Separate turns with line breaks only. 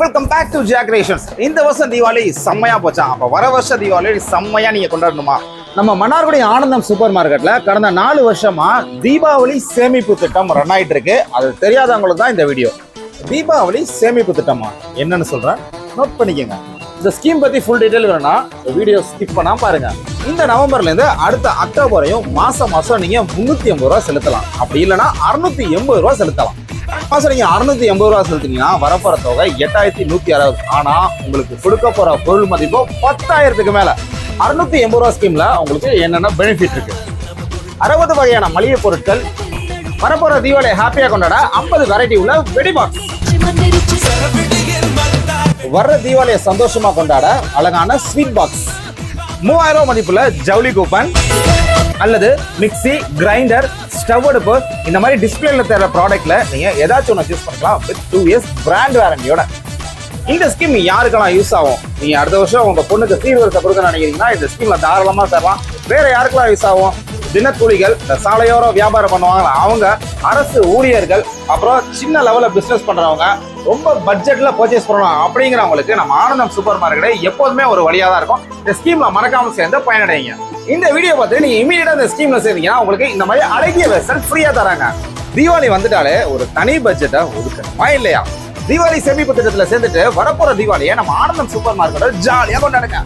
Welcome back to Jiya creations இந்த வருஷம் தீபாவளி செம்மையா போச்சா? அப்ப வர வருஷ தீபாவளி செம்மையா நீங்க கொண்டாடணுமா? நம்ம மன்னார்குடி ஆனந்தம் சூப்பர் மார்க்கெட்ல கடந்த நாலு வருஷமா தீபாவளி சேமிப்பு திட்டம் ரன் ஆயிட்டு இருக்கு. அது தெரியாதவங்களுக்கு தான் இந்த வீடியோ தீபாவளி சேமிப்பு திட்டமா? என்னன்னு சொல்றேன். நோட் பண்ணிக்கோங்க. இந்த ஸ்கீம் பத்தி ஃபுல் டீடைல் வேணும்னா வீடியோ ஸ்கிப் பண்ணாம பாருங்க. இந்த நவம்பர்ல இருந்து அடுத்த அக்டோபரையும் மாசம் மாசம் நீங்க முன்னூத்தி ஐம்பது ரூபா செலுத்தலாம். அப்படி இல்லைன்னா அறுநூத்தி எண்பது ரூபா செலுத்தலாம். மாசம் நீங்க அறுநூத்தி எண்பது ரூபா செலுத்தினீங்கன்னா வரப்போற தொகை எட்டாயிரத்தி நூத்தி அறுபது. ஆனா உங்களுக்கு கொடுக்க போற பொருள் மதிப்பு பத்தாயிரத்துக்கு மேல. அறுநூத்தி எண்பது ரூபா ஸ்கீம்ல உங்களுக்கு என்னென்ன பெனிஃபிட் இருக்கு? அறுபது வகையான மளிகை பொருட்கள் வரப்போற தீபாவளி ஹாப்பியா கொண்டாட ஐம்பது வெரைட்டி உள்ள வெடி பாக்ஸ் வர்ற தீபாவளியை சந்தோஷமா கொண்டாட அழகான ஸ்வீட் பாக்ஸ் மூவாயிரம் ரூபாய் மதிப்புல ஜவுளி கூப்பன் அல்லது மிக்ஸி கிரைண்டர் ஸ்டவ் அடுப்பு இந்த மாதிரி டிஸ்பிளேல தர ப்ராடக்ட்ல நீங்க ஏதாச்சும் ஒன்று சூஸ் பண்ணலாம் வித் டூ இயர்ஸ் பிராண்ட் வாரண்டியோட இந்த ஸ்கீம் யாருக்கெல்லாம் யூஸ் ஆகும்? நீங்க அடுத்த வருஷம் உங்க பொண்ணுக்கு சீர்வரிசை கொடுக்க நினைக்கிறீங்கன்னா இந்த ஸ்கீம்ல தாராளமா தரலாம். வேற யாருக்கெல்லாம் யூஸ் ஆகும்? தினக்கூலிகள் இந்த சாலையோரம் வியாபாரம் பண்ணுவாங்க அவங்க அரசு ஊழியர்கள் அப்புறம் சின்ன லெவலில் பிசினஸ் பண்றவங்க ரொம்ப பட்ஜெட்ல பர்ச்சேஸ் பண்ணணும் அப்படிங்கிறவங்களுக்கு நம்ம ஆனந்தம் சூப்பர் மார்க்கெட்டை எப்போதுமே ஒரு வழியா தான் இருக்கும். இந்த ஸ்கீம்ல மறக்காம சேர்ந்து பயனடைங்க. இந்த வீடியோ பார்த்து நீங்க இமீடியட்டா இந்த ஸ்கீம்ல சேர்ந்தீங்கன்னா உங்களுக்கு இந்த மாதிரி அழகிய வெசல் ஃப்ரீயா தராங்க. தீபாவளி வந்துட்டாலே ஒரு தனி பட்ஜெட்டை ஒதுக்கணுமா இல்லையா? தீபாவளி சேமிப்பு திட்டத்துல சேர்ந்துட்டு வரப்போற தீபாவளியை நம்ம ஆனந்தம் சூப்பர் மார்க்கெட்டை ஜாலியா கொண்டாடுங்க.